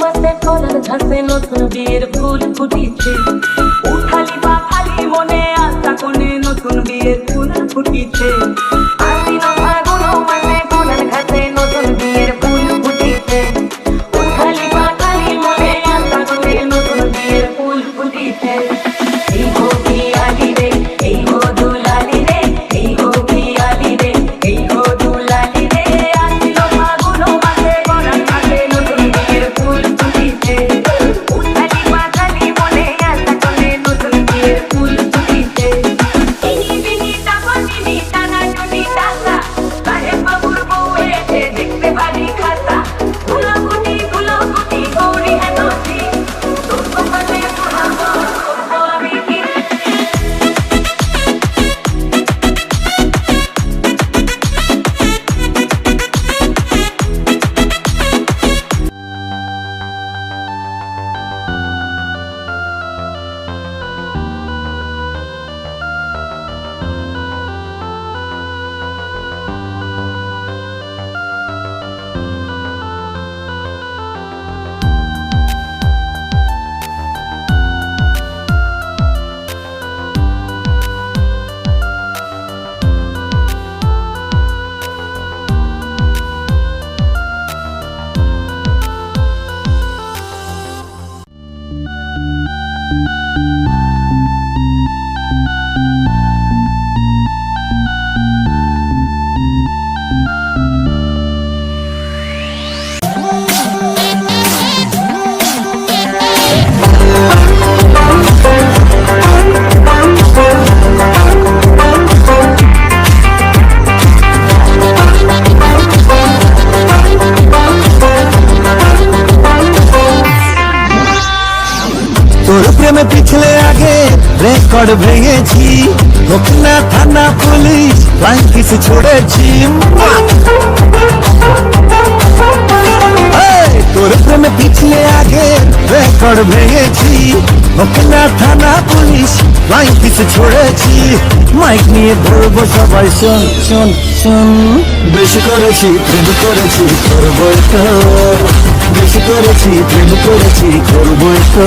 মাসে ফলন ঝাসে নতুন বিয়ের ফুল ফুটিছে। উঠালি বা খালি মনে প্রেমে পিছলে আগে রেকর্ড ভেঙেছি। দক্ষিণা থানা পুলিশ ফ্লাইং কিস ছড়েছি। তোর প্রেমে পিছলে আগে রেকর্ড ভেঙেছি। থানা পুলিশ ছড়েছি। মাইক নিয়ে ধরবো সবাই, শোন শোন শোন। বেশি করেছি, প্রেম করেছি করব তো বেশি করেছি, প্রেম করেছি করব তো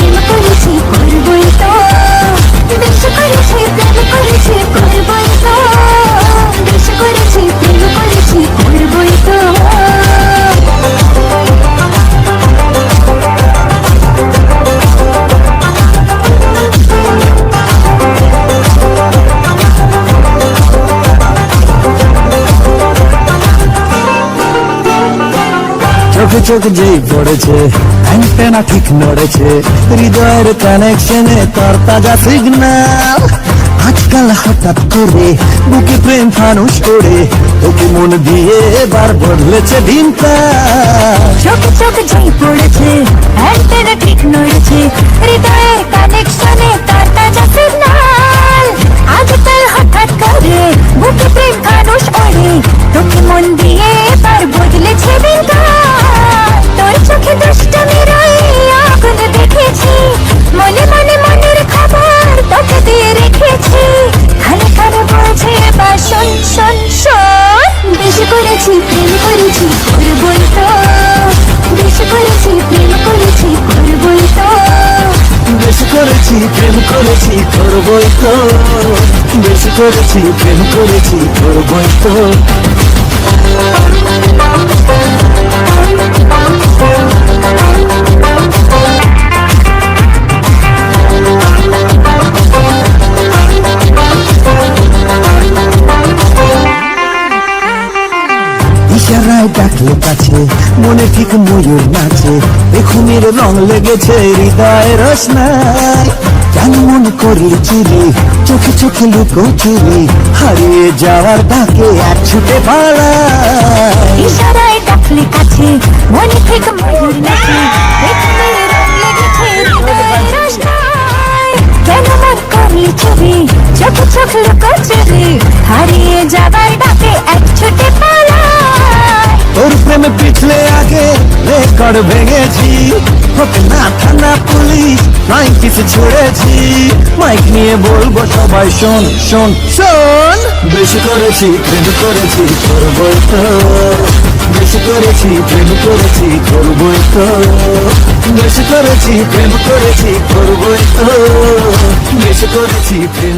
চোখে যেই পড়েছে অ্যান্টেনা ঠিক নড়েছে, হৃদয়ের কানেকশনে তার তাজা সিগন্যাল আজকাল হঠাৎ করে বুকে প্রেম ফানুষ করে, তোকে মন দিয়ে এবার বদলেছে দিনটা। চোখ চোখ যেই পড়েছে অ্যান্টেনা ঠিক নড়েছে, হৃদয়ের কানেকশনে তার তাজা সিগন্যাল আজকাল হঠাৎ করে বুকে প্রেম ফানুষ ওড়ে করবই তো বেশি করেছি প্রেম করেছি করবই তো ইশারায় ডাকলে কাছে, মনে ঠিক ময়ূর নাচে, এখুনের রং লেগেছে হৃদয় রসনায়। কেন মন করলি চুরি চোখে চোখে লুকো চুরি হারিয়ে যাওয়ার ডাকে এক ছুটে পালায়। ইশারায় ডাকলে কাছে মনে থেকে ময়ূর নাচে। কেন মন করলি ছবি চোখ চোখ লুকো চুরি হারিয়ে যাবার ডাকে এক ছুটে পালায়। তোর প্রেমে পিছলে আগে রেকর্ড ভেঙেছি। হোক না থানা, পুলিশ ফ্লাইং কিসে ছুড়েছি। মাইক নিয়ে বলব সবাই, শোন শোন শোন। বেশি করেছি, প্রেম করেছি করবই তো। বেশি করেছি, প্রেম করেছি করবই তো। বেশি করেছি, প্রেম করেছি করবই তো। বেশি করেছি, প্রেম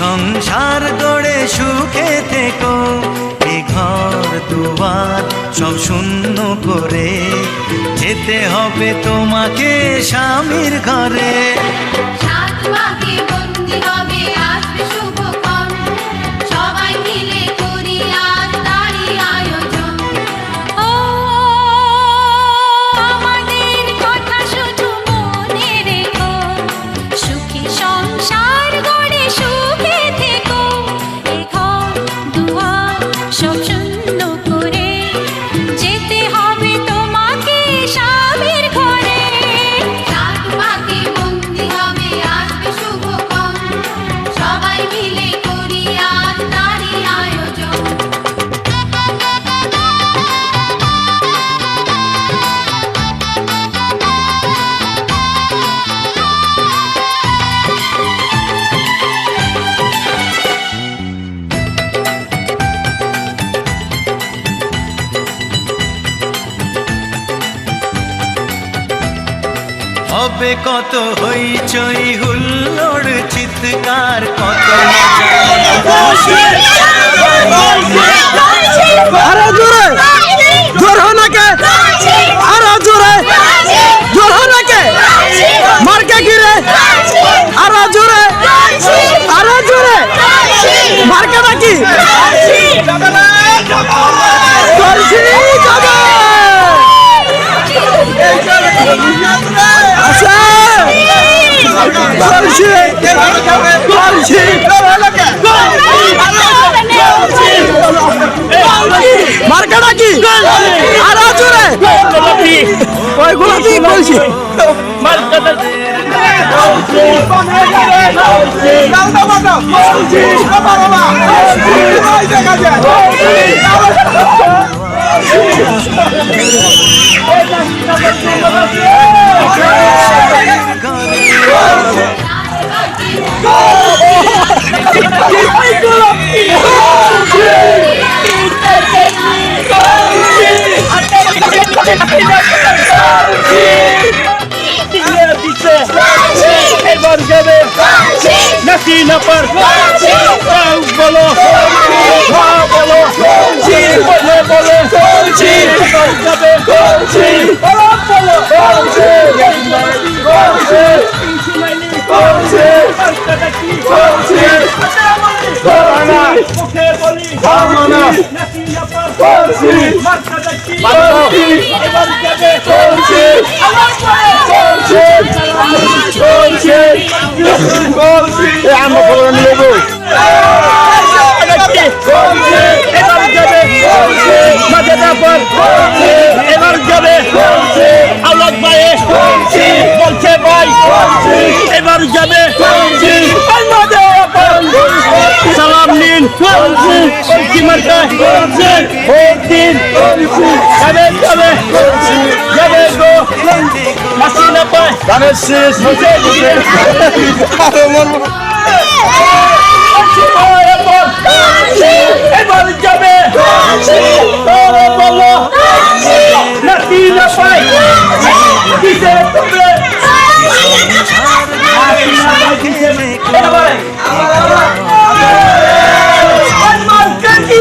সংসার গড়ে সুখে থেকো। এ ঘর, দুয়ার, সব শূন্য করে। যেতে হবে তোমাকে স্বামীর ঘরে। হবে কত হইচই হুল্লোড় চিৎকার কত আরও গিরে কলসি মার্কে নাকি আরও জোরে ওই গোলাপি বলছি এবার আমার খবর নিয়ে যাব এবার যাবে সালাম নিন বলছি মার্কা ভোট দিন যাবে যাবে যাবে গো মাসি না পায় ধানের শেষ এবার যাবে ওরে বলো নাকি না পাই কিসে তুমি এবার আমার কাকি